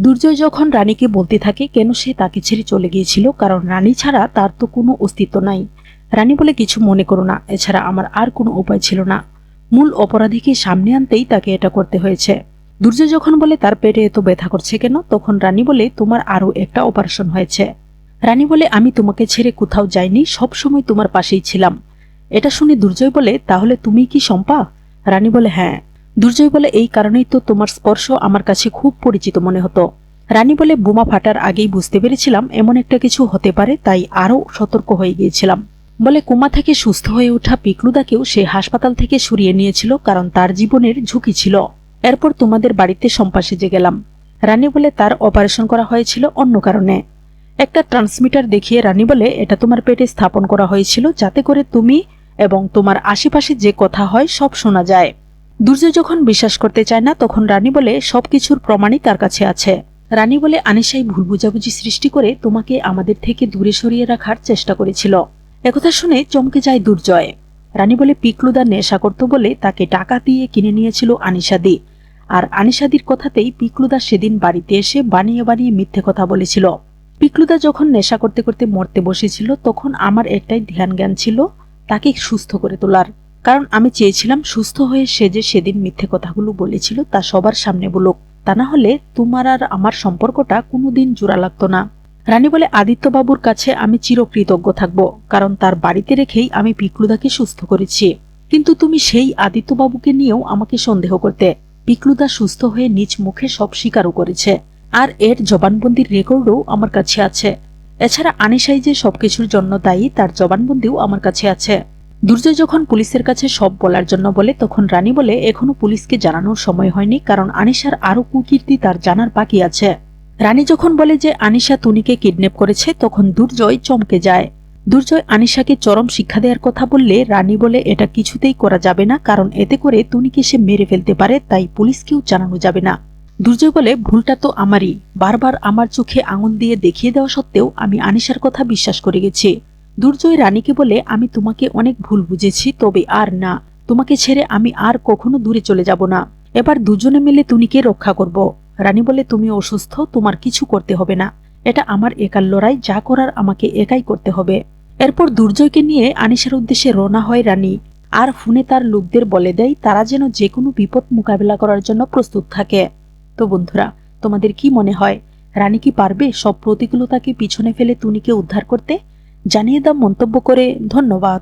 দুর্জয় যখন রানীকে বলতে থাকে, কেন সে তাকে ছেড়ে চলে গিয়েছিল? কারণ রানী ছাড়া তার তো কোনো অস্তিত্ব নাই। রানী বলে কিছু মনে করো না, এছাড়া আমার আর কোনো উপায় ছিল না। মূল অপরাধীকে সামনে আনতেই তাকে এটা করতে হয়েছে। দুর্জয় যখন বলে, তার পেটে এত ব্যথা করছে কেন? তখন রানী বলে, তোমার আরও একটা অপারেশন হয়েছে। রানী বলে, আমি তোমাকে ছেড়ে কোথাও যাইনি, সব সময় তোমার পাশেই ছিলাম। এটা শুনে দুর্জয় বলে, তাহলে তুমি কি শম্পা? রানী বলে হ্যাঁ। দুর্জয় বলে, এই কারণেই তো তোমার স্পর্শ আমার কাছে খুব পরিচিত মনে হতো। রানী বলে, বোমা ফাটার আগেই বুঝতে পেরেছিলাম এমন একটা কিছু হতে পারে, তাই আরও সতর্ক হয়ে গিয়েছিলাম। বলে, কোমা থেকে সুস্থ হয়ে ওঠা পিকলুদাকেও সে হাসপাতাল থেকে সরিয়ে নিয়েছিল, কারণ তার জীবনের ঝুঁকি ছিল। এরপর তোমাদের বাড়িতে সম্পা সেজে গেলাম। রানী বলে, তার অপারেশন করা হয়েছিল অন্য কারণে। একটা ট্রান্সমিটার দেখিয়ে রানী বলে, এটা তোমার পেটে স্থাপন করা হয়েছিল, যাতে করে তুমি এবং তোমার আশেপাশে যে কথা হয় সব শোনা যায়। দুর্জয় যখন বিশ্বাস করতে চায় না, তখন রানী বলে, সবকিছুর প্রমাণই তার কাছে আছে। রানী বলে আনিসাই ভুল বুঝাবুঝি সৃষ্টি করে তোমাকে আমাদের থেকে দূরে সরিয়ে রাখার চেষ্টা করেছিল। একথা শুনে চমকে যায় দুর্জয়। রানী বলে পিকলুদা নেশা করত বলে তাকে টাকা দিয়ে কিনে নিয়েছিল আনিসাদি আর আনিসাদির কথাতেই পিকলুদা সেদিন বাড়িতে এসে বানিয়ে বানিয়ে মিথ্যে কথা বলেছিল। পিকলুদা যখন নেশা করতে করতে মরতে বসেছিল, তখন আমার একটাই ধ্যান জ্ঞান ছিল, তাকে সুস্থ করে তোলার। কারণ আমি চেয়েছিলাম সুস্থ হয়ে সে যে সেদিন মিথ্যে কথাগুলো বলেছিল তা সবার সামনে বলুক। তা না হলে তোমার আর আমার সম্পর্কটা কোনোদিন জোড়া লাগতো না। রানী বলে, আদিত্যবাবুর কাছে আমি চিরকৃতজ্ঞ থাকব, কারণ তার বাড়িতে রেখেই আমি পিকলুদাকে সুস্থ করেছি। কিন্তু তুমি সেই আদিত্যবাবুকে নিয়েও আমাকে সন্দেহ করতে। পিকলুদা সুস্থ হয়ে নিজ মুখে সব স্বীকারও করেছে। আর এর জবানবন্দির রেকর্ডও আমার কাছে আছে। এছাড়া আনিসাই যে সবকিছুর জন্য দায়ী, তার জবানবন্দিও আমার কাছে আছে। দুর্জয় যখন পুলিশের কাছে সব বলার জন্য বলে, তখন রানী বলে, এখনও পুলিশকে জানানোর সময় হয়নি, কারণ আনিশার আরও কুকীর্তি তার জানার বাকি আছে। রানী যখন বলে যে আনিশা তুনিকে কিডন্যাপ করেছে, তখন দুর্জয় চমকে যায়। দুর্জয় আনিশাকে চরম শিক্ষা দেওয়ার কথা বললে, রানী বলে, এটা কিছুতেই করা যাবে না, কারণ এতে করে তুনিকে সে মেরে ফেলতে পারে, তাই পুলিশকেও জানানো যাবে না। দুর্জয় বলে, ভুলটা তো আমারই। বারবার আমার চোখে আঙুল দিয়ে দেখিয়ে দেওয়া সত্ত্বেও আমি আনিশার কথা বিশ্বাস করে গেছি। দুর্জয় রানীকে বলে, আমি তোমাকে অনেক ভুল বুঝেছি, তবে আর না। তোমাকে ছেড়ে আমি আর কখনো দূরে চলে যাব না। এবার দুজনে মিলে তুনিকে রক্ষা করব রানী বলে, তুমি অসুস্থ, তোমার কিছু করতে হবে না। এটা আমার একার লড়াই, যা করার আমাকে একাই করতে হবে এরপর দুর্জয়কে নিয়ে আনিশার উদ্দেশ্যে রওনা হয় রানী। আর ফোনে তার লোকদের বলে দেয়, তারা যেন যে কোনো বিপদ মোকাবেলা করার জন্য প্রস্তুত থাকে তো বন্ধুরা, তোমাদের কি মনে হয়? রানী কি পারবে সব প্রতিকূলতাকে পিছনে ফেলে তুনিকে উদ্ধার করতে? জানিয়ে দাও মন্তব্য করে ধন্যবাদ।